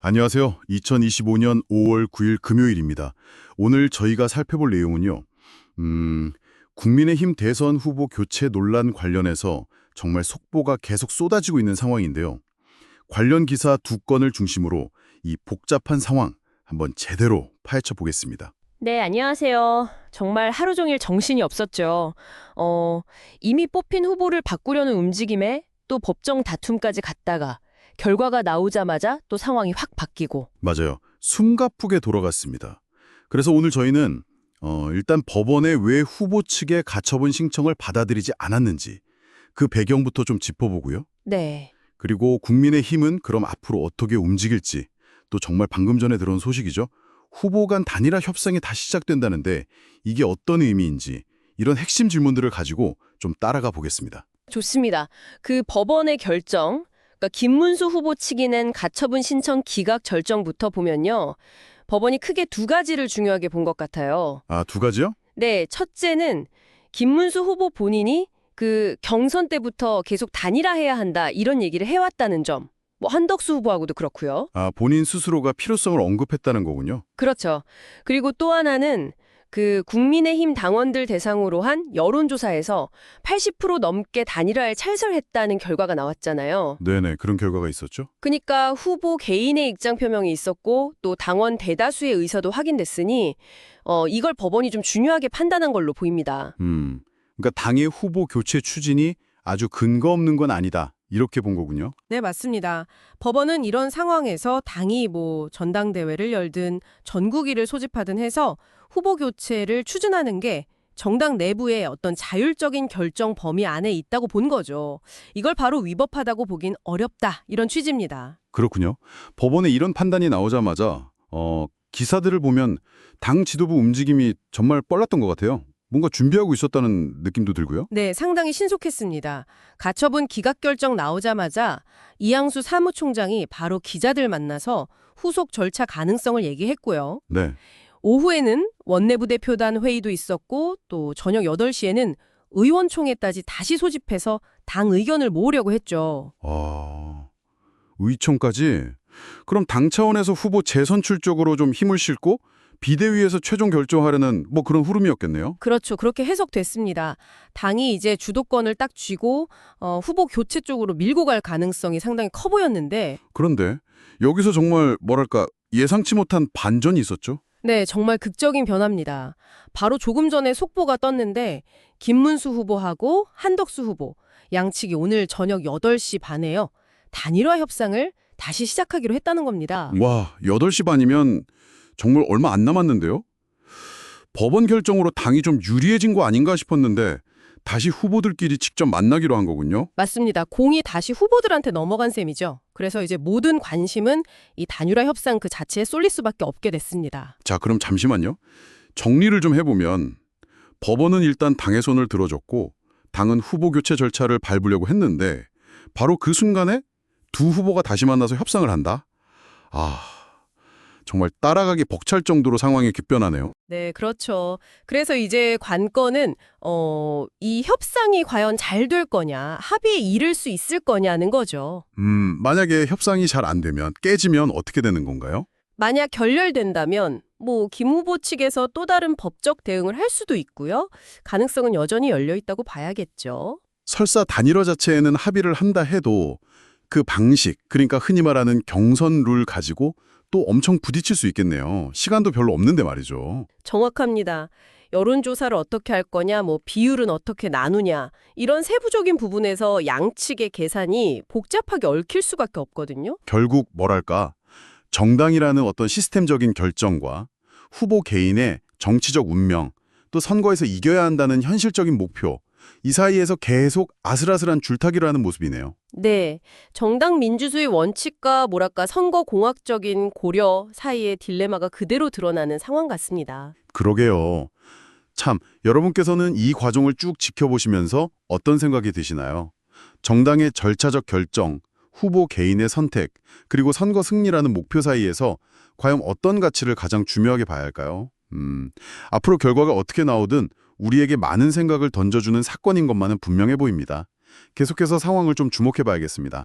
안녕하세요. 2025년 5월 9일 금요일입니다. 오늘 저희가 살펴볼 내용은요. 음, 국민의힘 대선 후보 교체 논란 관련해서 정말 속보가 계속 쏟아지고 있는 상황인데요. 관련 기사 두 건을 중심으로 이 복잡한 상황 한번 제대로 파헤쳐 보겠습니다. 네, 안녕하세요. 정말 하루 종일 정신이 없었죠. 어, 이미 뽑힌 후보를 바꾸려는 움직임에 또 법정 다툼까지 갔다가 결과가 나오자마자 또 상황이 확 바뀌고. 맞아요. 숨가쁘게 돌아갔습니다. 그래서 오늘 저희는 어, 일단 법원에 왜 후보 측의 가처분 신청을 받아들이지 않았는지 그 배경부터 좀 짚어보고요. 네. 그리고 국민의힘은 그럼 앞으로 어떻게 움직일지 또 정말 방금 전에 들어온 소식이죠. 후보 간 단일화 협상이 다시 시작된다는데 이게 어떤 의미인지 이런 핵심 질문들을 가지고 좀 따라가 보겠습니다. 좋습니다. 그 법원의 결정, 그러니까 김문수 후보 측이 낸 가처분 신청 기각 절정부터 보면요. 법원이 크게 두 가지를 중요하게 본 것 같아요. 아, 두 가지요? 네, 첫째는 김문수 후보 본인이 그 경선 때부터 계속 단일화해야 한다 이런 얘기를 해왔다는 점. 뭐 한덕수 후보하고도 그렇고요. 아, 본인 스스로가 필요성을 언급했다는 거군요. 그렇죠. 그리고 또 하나는 그 국민의힘 당원들 대상으로 한 여론조사에서 80% 넘게 단일화에 찰설했다는 결과가 나왔잖아요. 네네, 그런 결과가 있었죠. 그러니까 후보 개인의 입장 표명이 있었고 또 당원 대다수의 의사도 확인됐으니 어, 이걸 법원이 좀 중요하게 판단한 걸로 보입니다. 음, 그러니까 당의 후보 교체 추진이 아주 근거 없는 건 아니다. 이렇게 본 거군요. 네, 맞습니다. 법원은 이런 상황에서 당이 뭐 전당대회를 열든 전국위를 소집하든 해서 후보 교체를 추진하는 게 정당 내부의 어떤 자율적인 결정 범위 안에 있다고 본 거죠. 이걸 바로 위법하다고 보긴 어렵다. 이런 취지입니다. 그렇군요. 법원에 이런 판단이 나오자마자 어, 기사들을 보면 당 지도부 움직임이 정말 빨랐던 것 같아요. 뭔가 준비하고 있었다는 느낌도 들고요. 네, 상당히 신속했습니다. 가처분 기각 결정 나오자마자 이양수 사무총장이 바로 기자들 만나서 후속 절차 가능성을 얘기했고요. 네. 오후에는 원내부 대표단 회의도 있었고 또 저녁 8시에는 의원총회까지 다시 소집해서 당 의견을 모으려고 했죠. 아, 의총까지? 그럼 당 차원에서 후보 재선출 쪽으로 좀 힘을 싣고 비대위에서 최종 결정하려는 뭐 그런 흐름이었겠네요. 그렇죠. 그렇게 해석됐습니다. 당이 이제 주도권을 딱 쥐고 어, 후보 교체 쪽으로 밀고 갈 가능성이 상당히 커 보였는데 그런데 여기서 정말 뭐랄까 예상치 못한 반전이 있었죠. 네, 정말 극적인 변화입니다. 바로 조금 전에 속보가 떴는데 김문수 후보하고 한덕수 후보 양측이 오늘 저녁 8시 반에요. 단일화 협상을 다시 시작하기로 했다는 겁니다. 와, 8시 반이면 정말 얼마 안 남았는데요? 법원 결정으로 당이 좀 유리해진 거 아닌가 싶었는데 다시 후보들끼리 직접 만나기로 한 거군요. 맞습니다. 공이 다시 후보들한테 넘어간 셈이죠. 그래서 이제 모든 관심은 이 단일화 협상 그 자체에 쏠릴 수밖에 없게 됐습니다. 자, 그럼 잠시만요. 정리를 좀 해보면 법원은 일단 당의 손을 들어줬고 당은 후보 교체 절차를 밟으려고 했는데 바로 그 순간에 두 후보가 다시 만나서 협상을 한다? 아, 정말 따라가기 벅찰 정도로 상황이 급변하네요. 네, 그렇죠. 그래서 이제 관건은 어, 이 협상이 과연 잘 될 거냐, 합의에 이를 수 있을 거냐는 거죠. 음, 만약에 협상이 잘 안 되면 깨지면 어떻게 되는 건가요? 만약 결렬된다면 뭐 김 후보 측에서 또 다른 법적 대응을 할 수도 있고요. 가능성은 여전히 열려 있다고 봐야겠죠. 설사 단일화 자체에는 합의를 한다 해도 그 방식, 그러니까 흔히 말하는 경선 룰 가지고 또 엄청 부딪힐 수 있겠네요. 시간도 별로 없는데 말이죠. 정확합니다. 여론조사를 어떻게 할 거냐, 뭐 비율은 어떻게 나누냐 이런 세부적인 부분에서 양측의 계산이 복잡하게 얽힐 수밖에 없거든요. 결국 뭐랄까 정당이라는 어떤 시스템적인 결정과 후보 개인의 정치적 운명 또 선거에서 이겨야 한다는 현실적인 목표 이 사이에서 계속 아슬아슬한 줄타기를 하는 모습이네요. 네, 정당 민주주의 원칙과 뭐랄까 선거 공학적인 고려 사이의 딜레마가 그대로 드러나는 상황 같습니다. 그러게요. 참 여러분께서는 이 과정을 쭉 지켜보시면서 어떤 생각이 드시나요? 정당의 절차적 결정, 후보 개인의 선택, 그리고 선거 승리라는 목표 사이에서 과연 어떤 가치를 가장 중요하게 봐야 할까요? 음, 앞으로 결과가 어떻게 나오든 우리에게 많은 생각을 던져주는 사건인 것만은 분명해 보입니다. 계속해서 상황을 좀 주목해 봐야겠습니다.